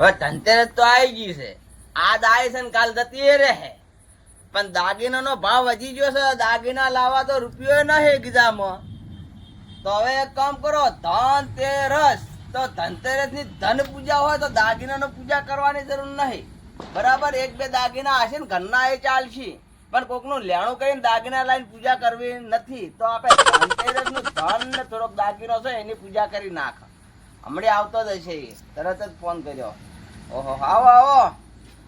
હવે ધનતેરસ તો આવી ગઈ છે. આ દાય છે ને કાલ જતી રહે. પણ દાગીનાનો ભાવ વધી ગયો છે, દાગીના લાવવા તો રૂપિયો નહીં ગીધામાં તો હવે એક કામ કરો, ધનતેરસ. તો ધનતેરસની ધન પૂજા હોય તો દાગીનાનો પૂજા કરવાની જરૂર નહીં. બરાબર? એક બે દાગીના હશે ને ઘરના એ ચાલશે. પણ કોકનું લેણું કરીને દાગીના લાવીને પૂજા કરવી નથી. તો આપણે ધનતેરસનું ધન ને થોડોક દાગીનો છે એની પૂજા કરી નાખ. હમણાં આવતો જ હશે તરત જ ફોન કર્યો. ઓહો આવો આવો.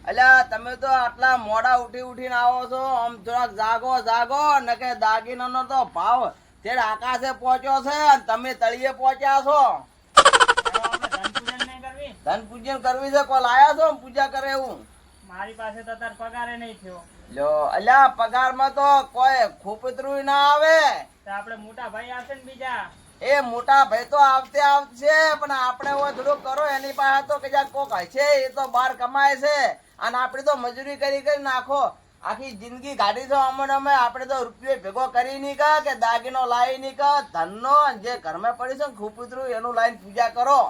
અલ્યા તમે તો આટલા મોડા ઉઠી ઉઠીને આવો છો. આમ થોડાક જાગો જાગો. ને કે દાગીનાનો તો ભાવ તે આકાશે પહોંચ્યો છે અને તમે તળિયે પહોંચ્યા છો. ધન પૂજન કરવી છે? કોઈ લાયા છો પૂજા કરે એવું? મારી પાસે તો તાર પગારે નહીં થયો. લ્યો અલ્યા પગારમાં તો કોઈ ખોપતરું ના આવે. આપણે મોટા ભાઈ આવશે ને બીજા. એ મોટા ભાઈ તો આવતે આવશે પણ આપણે હોય થોડું કરો એની પાસે તો કે કોક હશે એ તો બહાર કમાય છે. અને આપણે તો મજૂરી કરી કરી નાખો. આખી જિંદગી ગાડી તો અમને અમે આપણે તો રૂપિયો ભેગો કરી નહીં કા કે દાગીનો લાવી નહીં કા ધનનો જે ઘરમાં પડી છે ને ખૂપુતરું એનું લાઈન પૂજા કરો.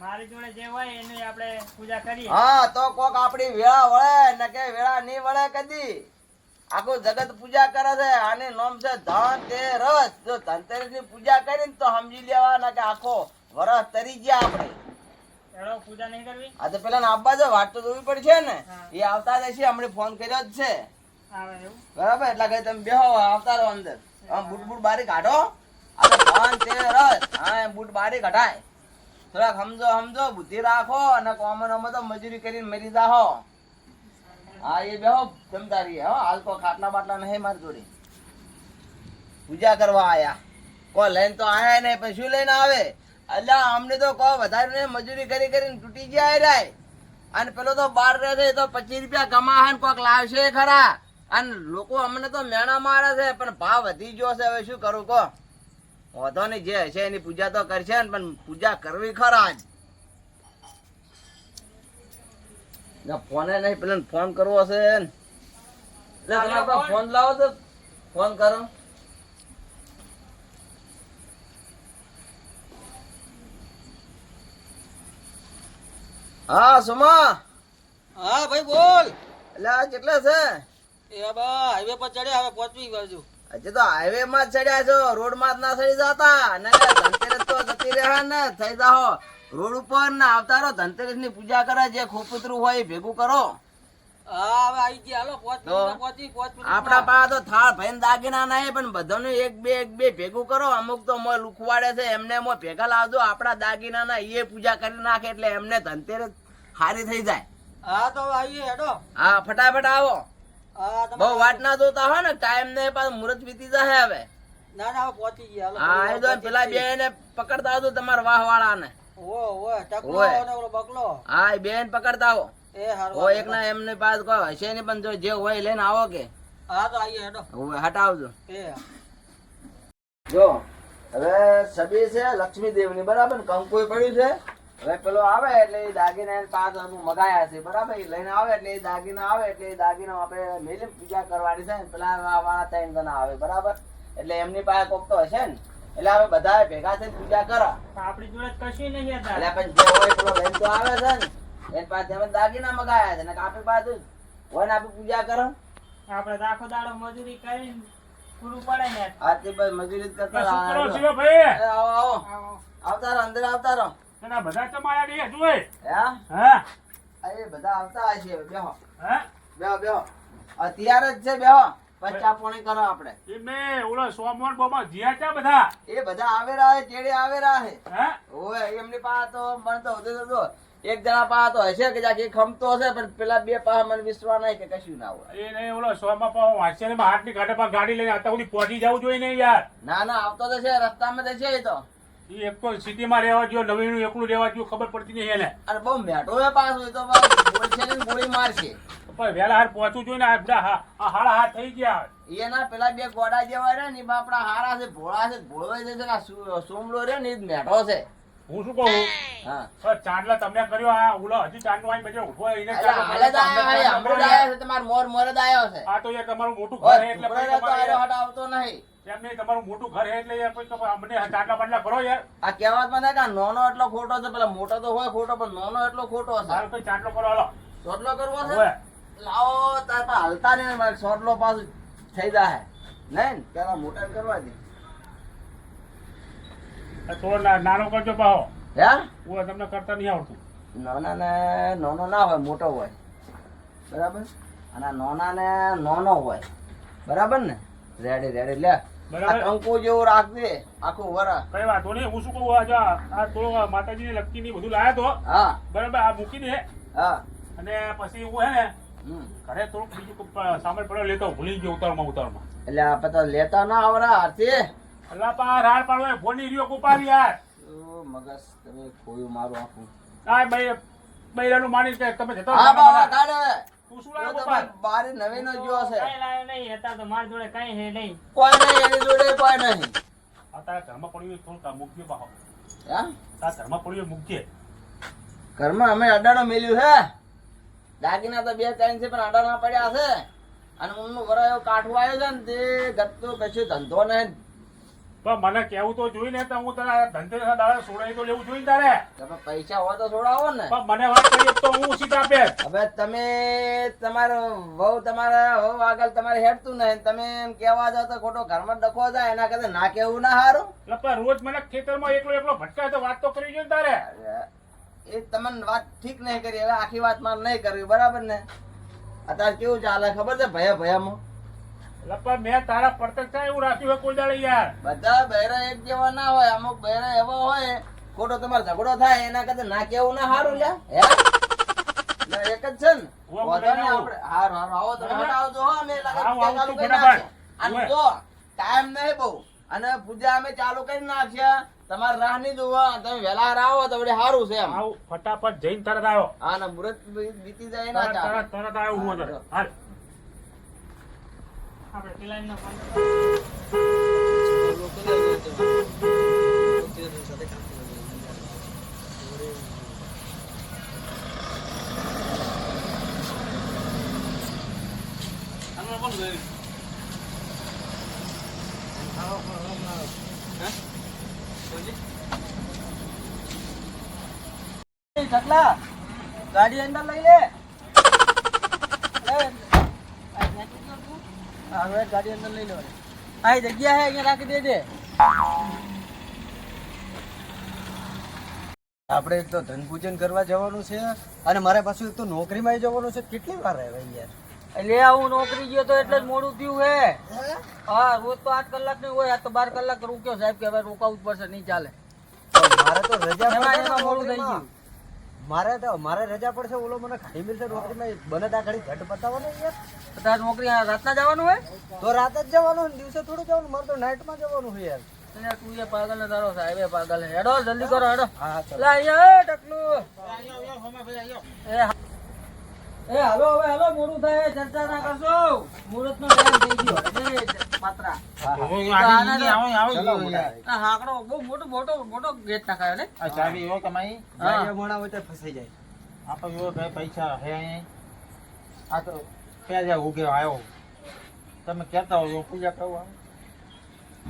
મારી જોડે જે હોય એની આપણે પૂજા કરીએ. હા તો કોક આપણી વેળા વળે ને કે વેળા નહીં વળે કદી. આખું જગત પૂજા કરે છે આને નામ છે ધનતેરસ જો ધનતેરસની પૂજા કરીને તો સમજી લેવાના કે આખો વરસ તરી ગયા આપણે. પૂજા નહીં કરવી? આ તો પેલા આબા જો વાત તો જોવી પડશે ને. એ આવતા જ હશે ફોન કર્યો જ છે. બરાબર? એટલા કઈ તમે બેહો આવતા રહો અંદર. આમ બૂટ બૂટ બારી કાઢો. ધનતેરસ હા એમ બૂટ બારી કઢાય. થોડાક સમજો સમજો બુદ્ધિ રાખો અને કોમન અમે તો મજૂરી કરીને મરી જાહો. હા, એ બેહો, જમદારી. હો, હાલ તો ખાટલા બાટલા નહીં મારી જોડે. પૂજા કરવા આયા. કો લઈને તો આયા નહીં પણ શું લઈને આવે? અલ્યા, અમને તો કહો, વધારે મજૂરી કરી કરીને તૂટી ગયા રાય. અને પેલો તો બાર રહે છે તો પચીસ રૂપિયા કમાશે ને કોક લાવશે ખરા. અને લોકો અમને તો મેણા મારે છે, પણ ભાવ વધી ગયો છે, હવે શું કરું કહો? વાંધો નહીં, જે હશે એની પૂજા તો કરશે ને, પણ પૂજા કરવી ખરા જ. ના ફોને નહીં પેલા ફોન કરવો હશે એટલે ફોન. લાવો તો. ફોન કરો. હા સુમા. હા ભાઈ બોલ. એટલે આ કેટલા છે? એ બા હાઈવે પર ચડ્યા હવે પહોંચવી બાજુ હજી તો હાઈવે માં જ ચડ્યા છો. રોડમાં ના થઈ જતા. ને ધનતેરસ તો જતી રહ્યા ને થઈ જાઓ. રોડ ઉપર ના આવતા ધનતેરસની પૂજા કરે જે ખોપુતરું હોય ભેગું કરો. હા. આપણા પાસે તો થાળ ભાઈ દાગીના નહીં પણ બધાનું એક બે એક બે ભેગું કરો. અમુક તો મોય લુખવાડે છે એમને મોય ભેગા લાવજો. આપણા દાગીના ના એ પૂજા કરી નાખે એટલે એમને ધનતેરસ સારી થઈ જાય. હા તો આવીએ હેડો. હા ફટાફટ આવો. બહુ વાટ ના જોતા હોય ને ટાઈમ ને પાછું મુહૂર્ત વીતી જશે હવે. ના ના પહોંચી ગયા. હા એ તો પેલા બે ને પકડતા આવજો તમારા વાહ વાળા ને હા બેન પકડતા આવો. એ ઓ એક ના એમને પાસ કોઈ હશે નહીં પણ જો જે હોય લઈને આવો કે. હા તો આવીએ હેડો. હટાવજો. જો હવે છબી છે લક્ષ્મી દેવની બરાબર ને? કંકુ પડ્યું છે. હવે પેલો આવે એટલે એ દાગીના પાંચ અમુક મગાયા છે બરાબર? એ લઈને આવે એટલે એ દાગીના આવે એટલે એ દાગીના આપણે મેલી પૂજા કરવાની છે ને પેલા વાળા ત્રણ જણા આવે બરાબર? એટલે એમની પાસે કોક તો હશે ને? એટલે હવે બધા ભેગા થઈને પૂજા કરો. આપણી જોડે કશું નહીં એટલે પણ જે હોય પેલો લઈને તો આવે છે ને. એની પાસે અમે દાગીના મગાયા છે ને આપણી પાસે હોય ને આપણે પૂજા કરો. આપણે આખો દાડો મજૂરી કરીને પૂરું પડે ને. આથી મજૂરી કરતા કરો શિવાભાઈ આવો આવો. આવો. આવતા રહો અંદર આવતા રહો. એના બધા તમારા નહીં જોઈ હા? હા? આ બધા આવતા હશે બેહો. હા? બેહો બેહો. અત્યારે જ છે બેહો. પછી ચા કરો આપણે. એ મેં ઓલો સોમવાર બાબા જીયા ચા બધા? એ બધા આવેરા હે ચેડે આવેરા હે હા? ઓય એમની પાસે તો મન તો હોતે તો એક જણા પાસે તો હશે કે જાકે ખમતો હશે પણ પેલા બે પાસે મને વિશ્વાસ નહીં કે કશું ના હોય. એ નહીં ઓલો સોમા પાવ વાંચે ને હાથની કાઢે પર ગાડી લઈને અત્યાર ઉડી પહોંચી જવું જોઈએ ને યાર. ના ના આવતો તો છે રસ્તામાં તો છે એ તો. એ એક તો સિટીમાં રહેવા જો નવીનું એકલું રહેવા જો ખબર પડતી નહીં એને. અને બહુ મેટો હે પાછો એ તો બોલશે ને ગોળી મારશે. પણ વેલા હાર પહોંચવું જોઈએ ને આ બધા હા- આ હાડા હાથ થઈ ગયા. એના પેલા બે ગોડા જેવા રે ને એ બાપડા હારા છે ભોળા છે ભોળવાઈ જાય છે આ સોમલો રે ને એ જ મેઠો છે. હું શું કહું? હા. ચાંદલા તમને કર્યો આ ઉલો હજી ચાંદલો આવીને બજે ઊભો એને છે, તમાર મોર મોર જ આયો છે. આ તો યાર તમારું મોટું ઘર છે એટલે તમારે હટ આવતો નહીં. એમ નહીં તમારું મોટું ઘર છે એટલે યાર કોઈ અમને ચાંદલા બાટલા કરો યાર. આ કહેવતમાં માં કે નાનો એટલો ખોટો છે પેલા મોટો તો હોય ખોટો પણ નોનો એટલો ખોટો છે. હાલ કોઈ ચાંદલો કરો હાલો. સોટલો કરવો છે. લાવો તાર પાસે હાલતા નહીં મારે પાછું થઈ જાય નહીં પેલા મોટા કરવા દે થોડો નાનો કરજો પાહો હે હું તમને કરતા નહીં આવડતું નાના ને નાનો ના હોય મોટો હોય બરાબર અને નાના ને નાનો હોય બરાબર ને રેડી રેડી લે. કંકુ જેવું રાખજે આખું વરા કઈ વાંધો નહીં હું શું કહું આ જો આ થોડો માતાજીની લક્કી ની બધું લાયા તો હા બરાબર આ મૂકી દે હા અને પછી હું હે ને. ઘરે થોડુંક બીજું કોઈક પડે લેતો ભૂલી ગયો ઉતારમાં ઉતારમાં. એટલે આપણે તો લેતા ના આવરા આરતી. અલ્લા પા રાડ પાડો ફોની ની રહ્યો કુપારી યાર. ઓ, મગજ તમે ખોયું મારું આખું. આ ભાઈ બૈરાનું માની કે તમે જતા હા બાબા કાઢે તું શું લાવ્યો ગોપાલ? બારે નવીનો જો છે કઈ લાવ્યો નહીં હતા તો મારી જોડે કઈ હે નહીં. કોઈ નહીં એની જોડે કોઈ નહીં. આ તારા ઘરમાં પડ્યું થોડું આ મૂકજે પાહો હા? તારા ઘરમાં પડ્યું મુખ્ય ઘરમાં અમે અડાણો મેલ્યું છે દાગીના તો બે ત્રણ છે પણ અડાણા પડ્યા છે. અને ઊનનું વરાયો કાઠું આવ્યો છે ને તે ગતો કશું ધંધો નહીં. પણ મને કેવું તો જોઈ ને તો હું તારા ધંધે દાડા છોડાઈ તો લેવું જોઈ તારે. તમે પૈસા હોય તો છોડાવો ને. પણ મને વાત કરી તો હું સીધા આપે. હવે તમે તમારો વહુ તમારા વહુ આગળ તમારે હેડતું નહીં. તમે એમ કહેવા જાવ તો ખોટો ઘરમાં ડખો જાય એના કરતા ના કેવું ના સારું. એટલે રોજ મને ખેતરમાં એકલો એકલો ભટકાય તો વાત તો કરી જોઈએ તારે. એ તમને વાત ઠીક નહીં કરી હવે આખી વાત મારે નહીં કરવી બરાબર ને અત્યારે કેવું ચાલે ખબર છે ભયા ભયામાં એટલે મેં તારા પ્રત્યક્ષ એવું રાખ્યું હોય કોઈ દાડે યાર બધા બહેરા એક જેવા ના હોય અમુક બહેરા એવા હોય ખોટો તમારો ઝઘડો થાય એના કરતા ના કેવું ના સારું લ્યા હે એક જ છે ને. આપણે હારું હારું આવો તમે. હટાવજો હો અમે લાગે ચાલુ કરી. અને. ટાઈમ નહીં બહુ અને પૂજા અમે ચાલુ કરી નાખ્યા તમારે રાહ નહીં જોવા તમે વેલા આવો તો વળી સારું છે એમ. આવ ફટાફટ જઈને તરત આવ્યો. હા ને મુરત બીતી જાય ના તરત તરત તરત આવ્યો હું અંદર. હાલ. આપણે પેલા એમના ફોન ચકલા ગાડી અંદર લઈ લે. હવે ગાડી અંદર લઈ લો આ જગ્યા હે અહીંયા રાખી દેજે. આપણે એક તો ધન પૂજન કરવા જવાનું છે અને મારે પાછું એક તો નોકરીમાં જવાનું છે. કેટલી વાર રહેવાય યાર? એટલે હું નોકરી ગયો તો એટલે જ મોડું થયું હે. હા રોજ તો આઠ કલાક નહીં હોય આ તો બાર કલાક રૂક્યો સાહેબ કે હવે રોકાવું જ પડશે નહીં ચાલે. મારે તો રજા મોડું થઈ નોકરીમાં. મારે તો મારે રજા પડશે ઓલો મને ખાડી મિલશે નોકરીમાં. બને ત્યાં ઘડી ઘટ બતાવવાનો યાર. તો તારે નોકરી આ રાતના જવાનું હોય? તો રાત જ જવાનું ને દિવસે થોડું જવાનું મારે તો નાઇટમાં જવાનું હોય યાર. તું એ પાગલ ને તારો સાહેબ એ પાગલ હેડો જલ્દી કરો હેડો. લા અહીંયા એ હા. એ હાલો હવે હાલો મોડું થાય ચર્ચા ના કરશો. મુહૂર્ત નો ટાઈમ થઈ ગયો. એટલે પાત્રા ચલો મોટા. આ હાકડો બહુ મોટો મોટો મોટો ગેટ નાખાયો ને? ગાડીઓ મોડા હોય તો ફસાઈ જાય.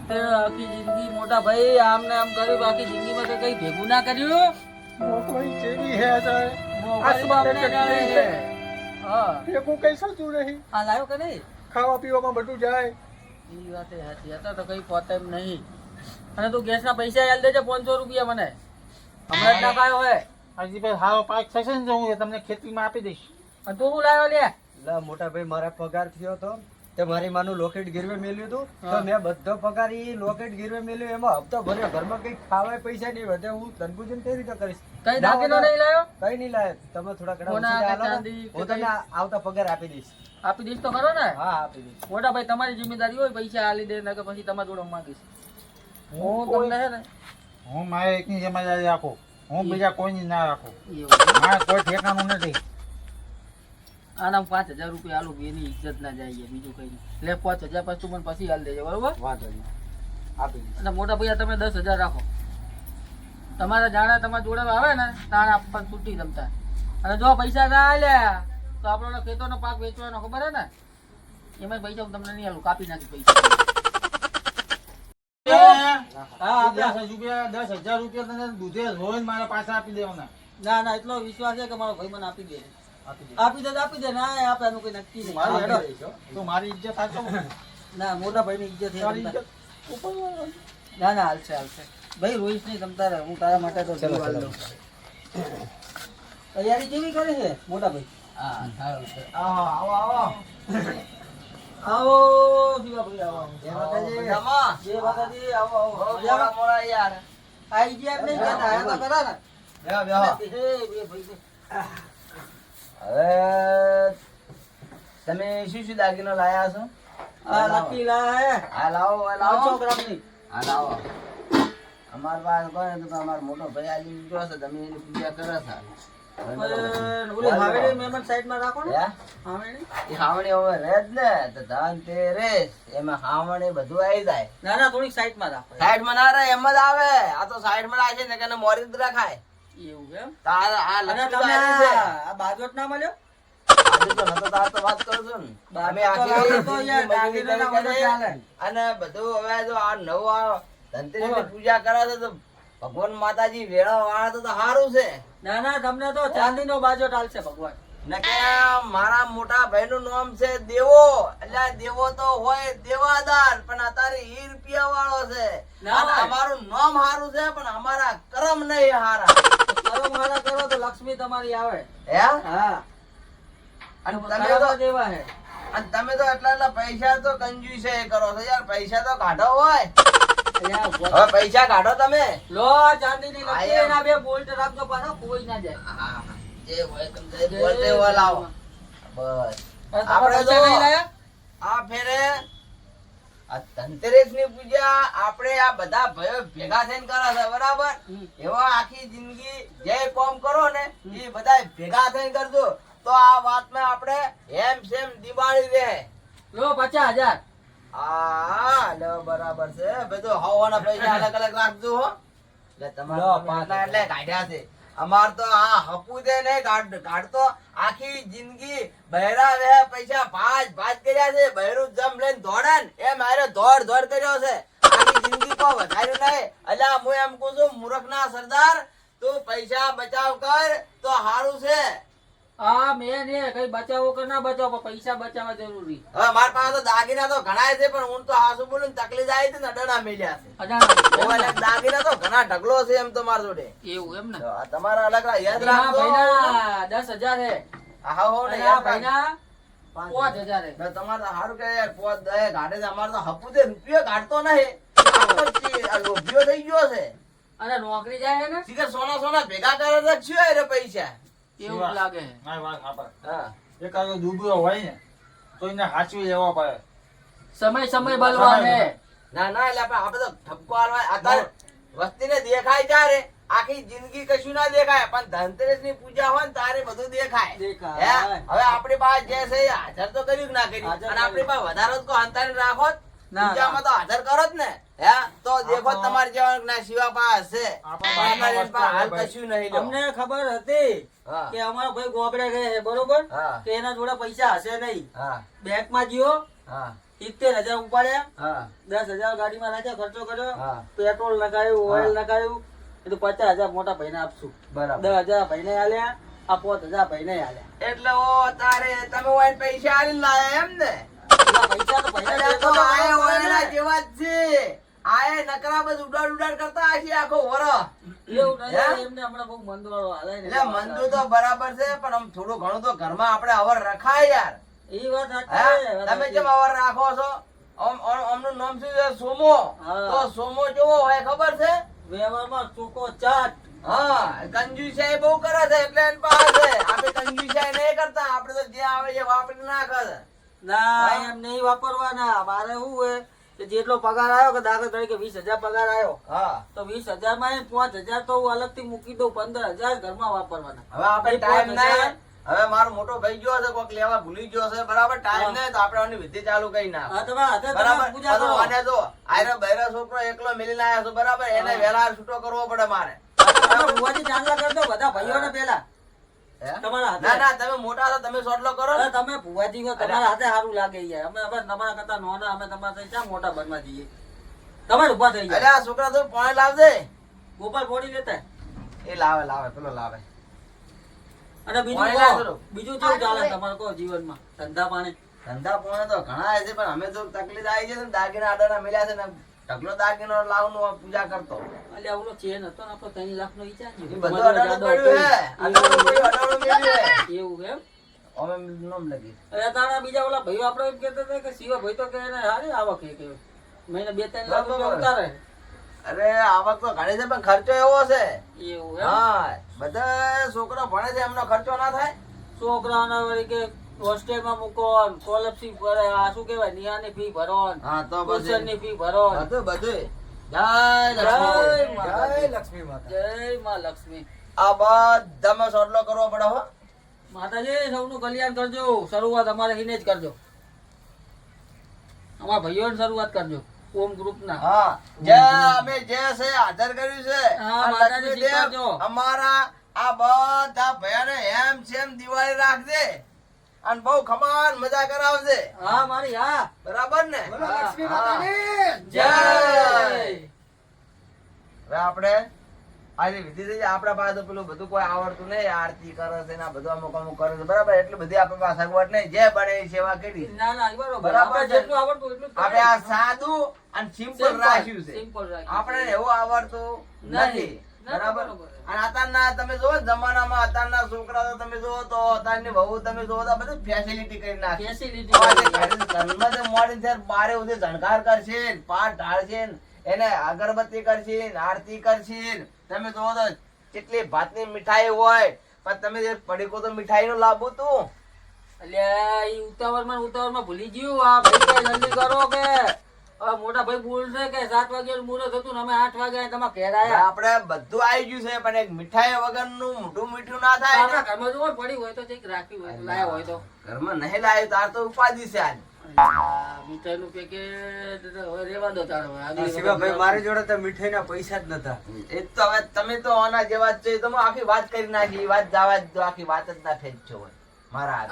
તે આખી જિંદગી મોટા ભાઈ આમ ને આમ કર્યું બાકી જિંદગીમાં તો કઈ ભેગું ના કર્યું નોકરી ચેવી હે ભેગું કઈ સાચું નહીં? આ લાવ્યો કે નહીં? ખાવા પીવામાં બધું જાય. ઈ વાત એ સાચી હતા તો કઈ પોતે નહીં. અને તું ગેસ ના પૈસા આલ દેજે પાંચસો રૂપિયા મને. હમણાં જ નાખાયો હોય હજી ભાઈ સારો પાક થશે ને હું તમને ખેતીમાં આપી દઈશ. અને તું શું લાવ્યો લે? લા મોટા ભાઈ મારા પગાર થયો તો. તે મારી માનું લોકેટ ગીરવે મેલ્યું હતું તો મેં બધો પગાર ઈ લોકેટ ગીરવે મેલ્યો. એમાં હપ્તો ભર્યો. ઘરમાં કઈ ખાવાય પૈસા નહીં વધે હું તરબૂજન કઈ રીતે કરીશ? કઈ દાગીનો નહીં લાવ્યો? કઈ નહીં લાય તમે થોડા ઘણા હું તમને આવતા પગાર આપી દઈશ. આપી દઈશ તો ખરો ને? હા આપી દઈશ. મોટા ભાઈ તમારી જિમ્મેદારી હોય પૈસા આલી દે કે પછી તમારા જોડે માંગીશ. હું તમને છે ને? હું મારે એકની જિમ્મેદારી રાખું. હું બીજા કોઈની ના રાખું. મારે કોઈ ઠેકાણું નથી. આના પાંચ હજાર રૂપિયા આલુ એની ઇજ્જત ના જાય બીજું કઈ નહીં. લે પાંચ હજાર પછી તું મને પછી હાલ દેજે બરોબર? વાંધો નહીં આપી અને મોટા ભાઈ તમે દસ હજાર રાખો. તમારા જાણે તમારા જોડે આવે ને તાણે પણ છૂટી જમતા. અને જો પૈસા ના આલ્યા તો આપણો ખેતરનો પાક વેચવાનો ખબર હે ને? એમાં પૈસા હું તમને નહીં આલું કાપી નાખી પૈસા. રૂપિયા પાછા આપી દેવાના. ના ના એટલો વિશ્વાસ છે કે મારો ભાઈ મને આપી દે. આપી દે. આપી દે ના એ કોઈ નક્કી નહીં. તો મારી ઇજ્જત થાતો ના મોટા ભાઈ ઇજ્જત છે ના? ના હાલશે હાલશે. ભાઈ રોઈશ નહીં તમ તારે હું તારા માટે તો. તૈયારી કેવી કરે છે મોટા ભાઈ? આવો આવો આવો. આવો શિવાભાઈ આવો. જય માતાજી. જય માતાજી આવો આવો? મોડા મોડા યાર. આઈ ગયા નહીં કહેતા, આયા તો ખરા ને. હે, બે ભાઈ. હવે તમે શું શું દાગીનો લાયા છો? આ લકી લાયા હે. આ લાવો આ લાવો. ગ્રામની. આ લાવો. અમાર પાસે કોઈ નથી તો અમારો મોટો ભાઈ આલી ગયો છે તમે એની પૂજા કરે છે. ધનતેરસ મોરી રખાય. એવું કેમ તાર આ લક્ષ્મી બાજોટ ના મળ્યો. અને બધું હવે જો આ નવું આ ધનતેરસની પૂજા કરાવે તો ભગવાન માતાજી વેળા વાળા તો સારું છે. ના ના તમને તો ચાંદી નો બાજો ટાલશે ભગવાન. મારા મોટા ભાઈ નું નામ છે દેવો. એટલે દેવો તો હોય દેવાદાર પણ અત્યારે ઈ રૂપિયા વાળો છે. અમારું નામ સારું છે પણ અમારા કર્મ નહીં હારા. કરમ હારા કરો તો લક્ષ્મી તમારી આવે. હે? હા. અને તમે તો દેવા હે. અને તમે તો એટલા એટલા પૈસા તો કંજૂસે કરો છો. યાર પૈસા તો કાઢો હોય. હવે પૈસા કાઢો તમે. લો ચાંદી ની આ એના બે બોલ્ટ રાખજો પાછો કોઈ ના જાય. જે હોય તમે જે બોલતે લાવો. બસ. આપણે તો- આ ફેરે આ ધનતેરસની પૂજા આપણે આ બધા ભયો ભેગા થઈને કરે છે બરાબર? એવો એવા આખી જિંદગી જે કોમ કરો ને એ બધા ભેગા થઈને કરજો. તો આ વાતમાં આપણે એમ સેમ દિવાળી રહે. લો પચાસ હજાર. હા બરાબર છે. બધું હવાના પૈસા અલગ અલગ રાખજો હો. એટલે તમારો લો, તો પાંચ એટલા કાઢ્યા છે. અમાર તો આ હપુદે ને કાઢ કાઢતો આખી જિંદગી બહેરા વે પૈસા ભાજ ભાજ કર્યા છે. બહેરું જમ લઈને દોડે ને એ મારે દોડ દોડ કર્યો છે. આખી જિંદગી કો વધાર્યું નહીં. અલ્યા હું એમ કહું છું મૂર્ખના સરદાર તું પૈસા બચાવ કર તો સારું છે. હા મેં કઈ બચાવો કે ના બચાવો પૈસા બચાવવા જરૂરી. હવે મારા પાસે તો દાગીના તો ઘણા છે પણ હું તો હાસુ બોલું તકલીફ આવી હતી ને અડાણા મેલ્યા છે. અજાણા ઓવે એટલે દાગીના તો ઘણા ઢગલો છે એમ તો મારા જોડે. એવું એમ ને? તમારા અલગ યાદ રાખજો. દસ હજાર હે. હા હો ને અને આ યાદ રાખજો. ભાઈના પાંચ હજાર. હે. તમારે સારું કે યાર પોત દહે ગાડે અમારે તો હપુતે રૂપિયો કાઢતો નહીં. લોભિયો થઈ ગયો છે. અને નોકરી જાય ને? સીધા સોના સોના ભેગા કરે તો શું પૈસા? એવું લાગે. મારી વાત સાંભળ. હા. એક આ ડૂબ્યો હોય ને તો એને હાચવી લેવા પડે. સમય સમય બલવાન હે ના ના એટલે આપણે આપણે તો ઠપકો આલવા અત્યારે વસ્તીને દેખાય ત્યારે આખી જિંદગી કશું ના દેખાય. પણ ધનતેરસની પૂજા હોય ને તારે બધું દેખાય. હવે આપણી પાસે જે છે હાજર તો કર્યું ના કર્યું? અને આપણી પાસે વધારો તો અંતર રાખો પૂજામાં તો હાજર કરો જ ને. હે? તો દેખો તમારે જેવા ના શિવા પાસે. હશે હાલ કશું નહીં. અમને ખબર હતી. કે અમારો ભાઈ ગોબડે રહે છે બરોબર? કે એના જોડે પૈસા હશે નહીં. બેંકમાં ગયો હા. સિત્તેર હજાર ઉપાડ્યા. દસ હજાર ગાડીમાં નાખ્યા ખર્ચો કર્યો. પેટ્રોલ લગાવ્યું ઓઇલ લગાવ્યું એ તો પચાસ હજાર મોટા ભાઈને આપશું. બરાબર. દસ હજાર ભાઈને આલ્યા આ પોત હજાર ભાઈને આલ્યા. એટલે ઓ તારે તમે પૈસા આલી લાયા એમ ને પૈસા તો ભાઈને અલ્યા તો દેતો તો આયા બરાબર ઓયના ને. જેવા જ છે નકરા બસ ઉડાડ ઉડાડ કરતા હશે આખો વરહ. એવું નહીં, હે? એમને હમણાં બહુ મંદવાળો હાલે એટલે મંદુ તો બરાબર છે પણ આમ થોડું ઘણું તો ઘરમાં આપણે અવર રખાય યાર. એ વાત તમે કેમ અવર રાખો છો? આમ- આમ- આમનું નામ શું છે? સોમો. તો સોમો કેવો હોય ખબર છે? વ્યવહારમાં ચોખ્ખો ચાટ. હા કંજુસાઈ બહુ કરે છે એટલે એની પાસે આપણે કંજુસાઈ નહીં કરતા આપણે તો જે આવે એ વાપરી નાખે ના એમ નહીં વાપરવાના. મારે શું હોય જેટલો પગાર આવ્યો કે દાખલા તરીકે વીસ હજાર પગાર આવ્યો હા. તો વીસ હજારમાં પાંચ હજાર તો હું અલગથી મૂકી દઉં પંદર હજાર ઘરમાં વાપરવાના. હવે આપણે ટાઈમ પાંચ હવે મારો મોટો ભાઈ ગયો છે કોક લેવા ભૂલી ગયો છે બરાબર? ટાઈમ નહીં તો આપણે આની વિધિ ચાલુ કરી ના બરાબર? આને જો આયરો બૈરો છોકરો એકલો મિલી ના છે બરાબર? એને વેલા છૂટો કરવો પડે મારે. બધા ભાઈઓ ને પેલા? તમારા ના ના તમે મોટા છો તમે સોટલો કરો. ને તમે ભુવાજી હો તમારા હાથે સારું લાગે યાર. અમે હવે તમારા કરતા નોના અમે તમારા શા મોટા બનવા જઈએ? તમે ઊભા થઈ અરે આ છોકરા તો પાણી લાવજે. ગોપાલ બોડી લેતા. એ લાવે લાવે પેલો લાવે. અને બીજું. બીજું કેવું ચાલે તમારે કહો જીવનમાં? ધંધા પાણી? ધંધા પાણી તો ઘણા છે પણ અમે તો તકલીફ આવી છે ને દાગીના આડાના મળ્યા છે ને ઢગલો દાગીનો લાવનો પૂજા કરતો અલ્યા ઓલો ચેન હતો ને આપણો ત્રણ લાખ નો વિચાર એ ને. બધું તમારો અડાડું જાડો પડ્યું હે. અડાડું પડ્યું અડાડું મેલ્યું એવું એમ? અમે નોમ લગી. અરે તારા બીજા ઓલા ભાઈઓ આપણે એમ કહેતા હતા કે શિવા ભાઈ તો કે એને હારી આવક હે કે મહિને બે ત્રણ લાખ નો. ઉતારે. અરે આવક તો ઘણી છે પણ ખર્ચો એવો છે. એવું હા બધા છોકરા ભણે છે એમનો ખર્ચો ના થાય. છોકરાઓને વળી કે હોસ્ટેલમાં મૂકો સ્કોલરશીપ ભરે આ શું કહેવાય? નિયાની ફી ભરો હા તો ટ્યુશનની ફી ભરો બધું બધું. જય જય લક્ષ્મી જય લક્ષ્મી માતા. જય માં લક્ષ્મી. આ બધામાં સોટલો કરવો પડે હો. માતાજી સૌનું કલ્યાણ કરજો. શરૂઆત અમારે હિને જ કરજો. અમારા ભાઈઓની શરૂઆત કરજો. ઓમ ગ્રુપના. હા. જે અમે જે છે આદર કર્યું છે હા, માતાજી. અમારા આ બધા ભયાને એમ સેમ દિવાળી રાખજે. અને બહુ ખમાન મજા કરાવજે. હા મારી હા. બરાબર ને? લક્ષ્મી માતાની જય. હવે આપણે આજે વિધિ થઈ જાય. આપણા પાસે પેલું બધું કોઈ આવડતું નહીં. આરતી કરે છે ને આ બધું અમુક અમુક કરે છે. બરાબર? એટલે બધી આપણે પાસે સગવડ નહીં. જે બને એ સેવા કરી ના ના બરાબર. જેટલું આવડતું એટલું આપણે આ. સાદું અને સિમ્પલ રાખ્યું છે. આપણે. એવું આવડતું નહીં. નથી. બરાબર. અને અત્યારના તમે જો જમાનામાં અત્યારના છોકરા તમે જો તો અત્યારની બહુ તમે જો તો બધું ફેસિલિટી કરી નાખે. ફેસિલિટી જે. ઘરમાં જે મોડી છે બારે સુધી ઝણકાર કરશે પાઠ ઢાળશે એને અગરબત્તી કરશે આરતી કરશે તમે જોવો તો કેટલી ભાતની મીઠાઈ હોય. પણ તમે જે પડીકો તો મીઠાઈ નું લાવવું તું એટલે ઉતાવળમાં ઉતાવળમાં ભૂલી ગયું આ. જલ્દી કરો કે. મોટા ભાઈ બોલશે કે સાત વાગે મુહૂર્ત હતું ને અમે આઠ વાગે તમે ઘેરાયા આપણે બધું આવી ગયું છે પણ એક મીઠાઈ વગરનું મોટું મીઠું ના થાય ને. ઘરમાં જો પડી હોય તો કંઈક રાખી હોય લાયા હોય તો ઘરમાં નહીં લાયો તાર તો ઉપાધિ છે આજ મીઠાઈનું પેકેટ રેવા દો તારે હવે. આગલી વખત શિવાભાઈ મારી જોડે તો મીઠાઈના પૈસા જ નતા એ તો હવે તમે તો આના જેવા જ છો તમે આખી વાત કરી નાખી વાત જવા જ દો આખી વાત જ ના ફેંચ છો હોય. મારા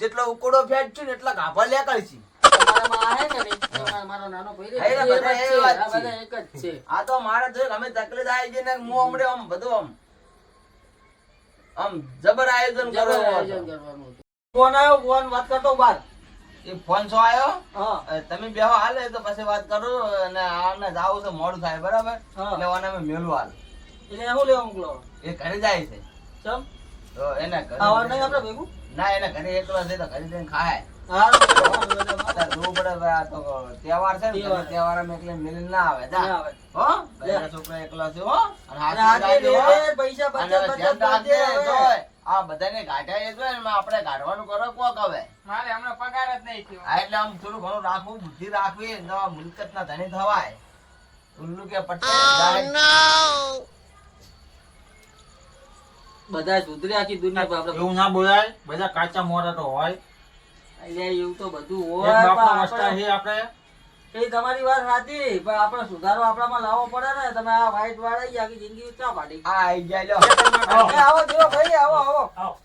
જેટલો ઉકળો ફેંચ છું ને એટલા ગાભા લેકડ છી. તમારામાં આ હે કે નહીં? તમારા- મારો નાનો ભાઈ રે, હા, એ એ બધા એક જ એ છે. વાત આ છે. બધા એક જ છે. આ તો મારે જોઈ અમે તકલીફ આવી છે ને હું હમણાં આમ બધું આમ આમ જબર આયોજન કરો જબર આયોજન કરવાનું ફોન આવ્યો ફોન વાત કરતો બાર. એ ફોન છો આવ્યો? તમે બેહો હાલે તો પછી વાત કરો અને આને જાવ છે મોડું થાય બરાબર? હા. એટલે આને અમે મેલું હાલ. એટલે શું લેવા મોકલો? એ ઘરે જાય છે. ચમ. તો એને ઘરે આવવાનું નહીં આપણે ભેગું? ના એને ઘરે એકલો છે તો ઘરે જઈને ખાય. તહેવાર રાખવું બુદ્ધિ રાખવી ને ધણી થવાય ઉલ્લુ કે પટેલ બધા સુધરી આખી દુનિયા ના બોલાય, બધા કાચા મોરા તો હોય. એવું તો બધું હોય બાપનો પણ વસ્તા આપણે- એ તમારી વાત સાચી પણ આપણે સુધારો આપણામાં લાવવો પડે ને તમે આ વાળા આખી જિંદગી ચા પાડી? આ આઈ ગયા લ્યો. આવો. એ ભાઈ આવો આવો. આવો.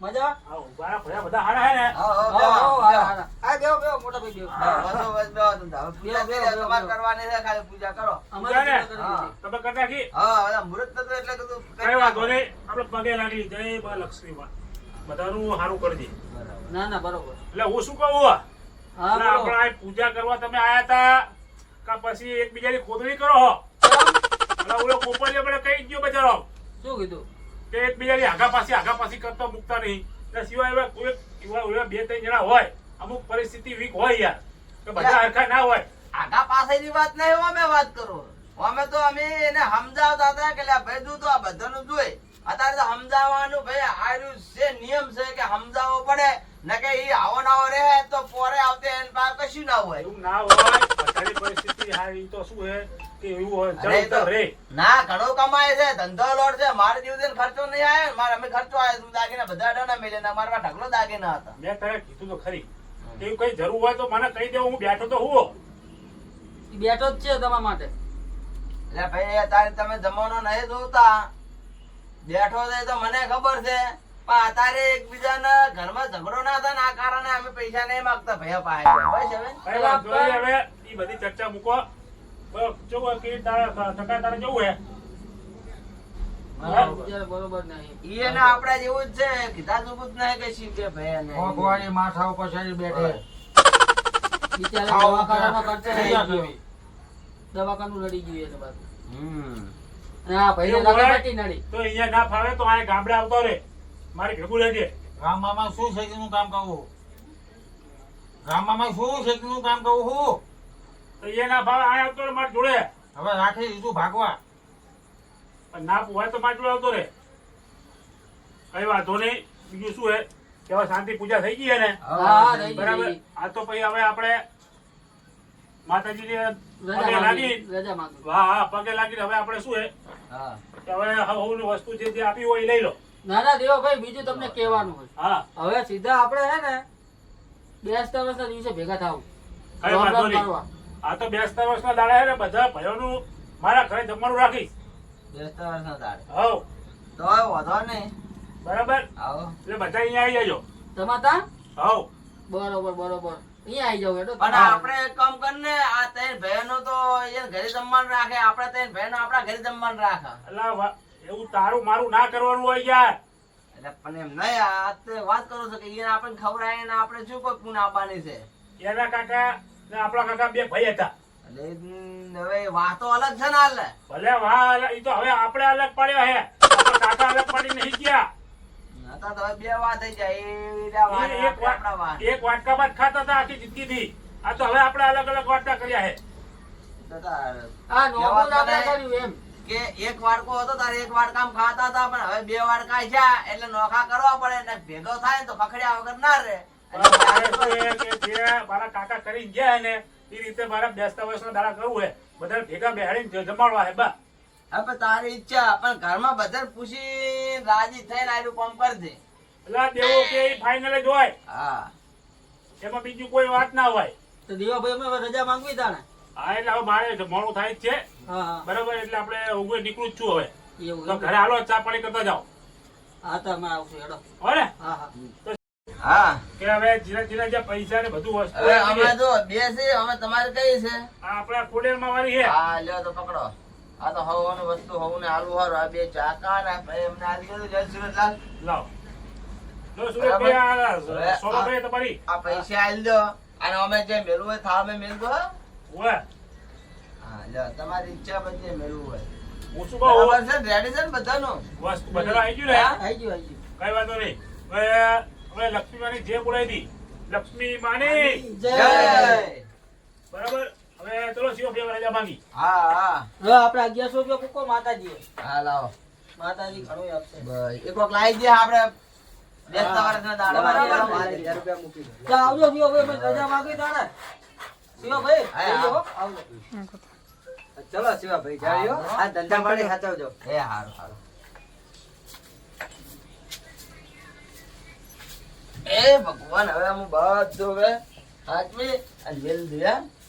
મજા? આવો ઊભા રહ્યા, બધા હારા હે ને? આવો, આવો, આવો, આવો, બેહો, આ, બેહો. આ, આ બેહો, બેહો, મોટા ભાઈ બેહો. બસો બસ બેહો તમે. હવે પૂજા બેહો, કરી બેહો, તમારે બેહો. કરવાની છે ખાલી પૂજા કરો. અમારે. તમે હા હવે એટલે કીધું કઈ વાંધો નહીં. આપણે પગે લાગી. જય બા લક્ષ્મી માં. બધાનું સારું કરજે. ના ના બરોબર. એટલે હું શું કહું? આપણા પૂજા કરવા તમે આયા તા કા પછી એકબીજાની ખોદણી કરો હો? એટલે ઓલો આપણે કઈ ગયો બચારો શું કીધું? કે એકબીજાની આગા પાછી આગા પાછી કરતો મૂકતા નહીં. એટલે સિવાય એવા કોઈ એવા બે ત્રણ જણા હોય અમુક પરિસ્થિતિ વીક હોય યાર. કે બધા હરખા ના હોય. આગા પાસેની વાત નહીં અમે વાત કરો. અમે તો અમે એને સમજાવતા હતા કે ભાઈ તું તો આ બધાનું જોઈ અત્યારે સમજાવવાનું ભાઈ આર્યું છે નિયમ છે કે સમજાવવો પડે. ન ઈ આવો ના આવો રહે તો પોરે આવતે એને પાસે કશું ના હોય. એવું ના હોય બધાની પરિસ્થિતિ હા એ તો શું હે? કે એવું હોય? અરે તો તો રે. ના ઘણો કમાય છે ધંધો લોટ છે. મારે ખર્ચો નહીં. મારે અમે ખર્ચો તું બધા અડાના મેલે ને ઢગલો હતા. મેં તને કીધું તો ખરી. કે એવું કઈ જરૂર હોય તો મને કહી દેવું હું બેઠો તો હું બેઠો જ છે તમારા માટે. એટલે ભાઈ અત્યારે તમે જમાનો નહીં જોતા. બેઠો છે તો મને ખબર છે. અત્યારે એકબીજાના ઘરમાં ઝઘડો ના થાય ને આ કારણે અમે પૈસા નહીં માંગતા ભૈયા પાસે હવે ઈ બધી ચર્ચા મૂકો. જો કે તારા ટકા તારે જવું હે? દવાખાનું લડી ગયું તો અહીંયા ના ફાવે તો આ ગામડે આવતો રે મારે ભેગું રહેજે. ગામમાં શું શેકીનું કામ કરવું ગામમાં શું શેકીનું કામ કહું હું? તો અહીંયા ના ફાવે આ આવતો રે જોડે. હવે રાખી દીધું ભાગવા. પણ ના હોય તો મારી જોડે આવતો રે કઈ વાંધો નહીં. બીજું શું હે? કે શાંતિ પૂજા થઈ ગઈ ને? હા હા થઈ ગઈ, બરાબર. આ તો પછી હવે આપણે માતાજીને રજા પગે લાગી. માંગી હા હા પગે લાગી હવે આપણે શું હે? હવે કે હવે વસ્તુ જે આપી હોય એ લઈ લો. ના ના દેવાભાઈ બીજું તમને કહેવાનું હોય. હવે સીધા આપણે હે ને બેસતા વર્ષના દિવસે ભેગા થાવ. કઈ વાંધો નહીં. આ તો બેસતા વર્ષના દાડા હે ને બધા ભાઈઓનું મારા ઘરે જમવાનું રાખીશ. બેસતા વર્ષનો દાડે. હવ. તો વાંધો નહીં. બરાબર? આવો. એટલે બધા અહીંયા આવી જજો. તમાતા હવ. બરોબર બરોબર. અહીંયા આવી જાવ પણ આપણે એક કામ કરીને આ ત્રણ બહેનો તો એ ઘરે જમવાનું રાખે આપણે ત્રણ બહેનો આપણા ઘરે જમવાનું રાખે. અલા વા- એવું તારું મારું ના કરવાનું હોય યાર. એટલે પણ એમ નહીં આ તે વાત કરો છો કે એને આપણને ખવડાવીને આપણે શું કોઈ પૂન આપવાની છે? એના કાકા ને આપણા કાકા બે ભાઈ હતા. એટલે હવે વાતો અલગ છે ને હાલ. ભલે વાહ એ તો હવે આપણે અલગ પડ્યા હે. કાકા અલગ પડી નહીં ગયા. તો એક વાટકા બાદ એક વાટકામાં જ ખાતા હતા આખી જિંદગીથી. આ તો હવે આપણે અલગ અલગ વાટકા કર્યા હે. તો આ નોર્મલ આપણે કર્યું એમ. કે એક વાડકો હતો તારે એક વાડકામ ખાતા હતા પણ હવે બે વાડકા છે એટલે નોખા કરવા પડે ને ભેગો થાય ને તો ખખડ્યા વગર ના રહે. મારે કાકા કરી ગયા ને એ રીતે મારા બેસતા વર્ષના દાડા કરવું હે. બધા ભેગા બેહાડીને જમાડવા હે બા. હવે તારી ઈચ્છા પણ ઘરમાં બધા પૂછી રાજી થઈને આયરું કામ કરી દે. એટલે દેવો કે ફાઇનલ જ હોય. હા. એમાં બીજું કોઈ વાત ના હોય. તો દેવાભાઈ અમે રજા માંગવી તા ને હા એટલે હવે મારે જમવાનું થાય જ છે. બરાબર એટલે આપણે ઉગવે નીકળું જ છું હવે. તો ઘરે હાલો ચા પાણી કરતા જાઓ. હા તો અમે આવશું હેડો. હો હા. હા હા. કે હવે ધીરે ધીરે જે પૈસા ને બધું વસ્તુ. અમે જો બે અમે તમારે કઈ છે? આ વાળી હા લ્યો તો પકડો. આ તો હવાનું વસ્તુ હવું ને આલુ હારું. આ બે ચાકા ને એમને આલી દીધું જય સુરતલાલ. લાવ. લો સુરેશભાઈ આ તમારી. આ પૈસા આલી દો. અને અમે જે મેળવું હોય થાળ મેં મેળવો હો. તમારી ઈચ્છા બધે મેળવું હોય. હું શું કહું? બરાબર છે? રેડી છે ને બધાનું? વસ્તુ બધા આવી ગયું ને? આવી ગયું આવી ગયું. કઈ વાંધો નહીં. હવે હવે લક્ષ્મી માની જે બોલાવી હતી લક્ષ્મી માની જય! બરાબર? હવે ચલો શિવ ભાઈ રજા માંગી. હા હા. હવે આપણે અગિયારસો રૂપિયા મૂકો માતાજી હા લાવો. માતાજી ઘણું આપશે એક વખત લાવી દે આપણે. બેસતા વર્ષના દાડા બરાબર. બરાબર રૂપિયા મૂકી દો આવજો શિવભાઈ અમે રજા માંગવી તા ને શિવભાઈ આવજો, હા. શિવા ભાઈ જાયો આ ધંધા પાણી સાચવજો એ હારું હારું. એ ભગવાન હવે હું બધું હવે હાચવી અને મેલ દે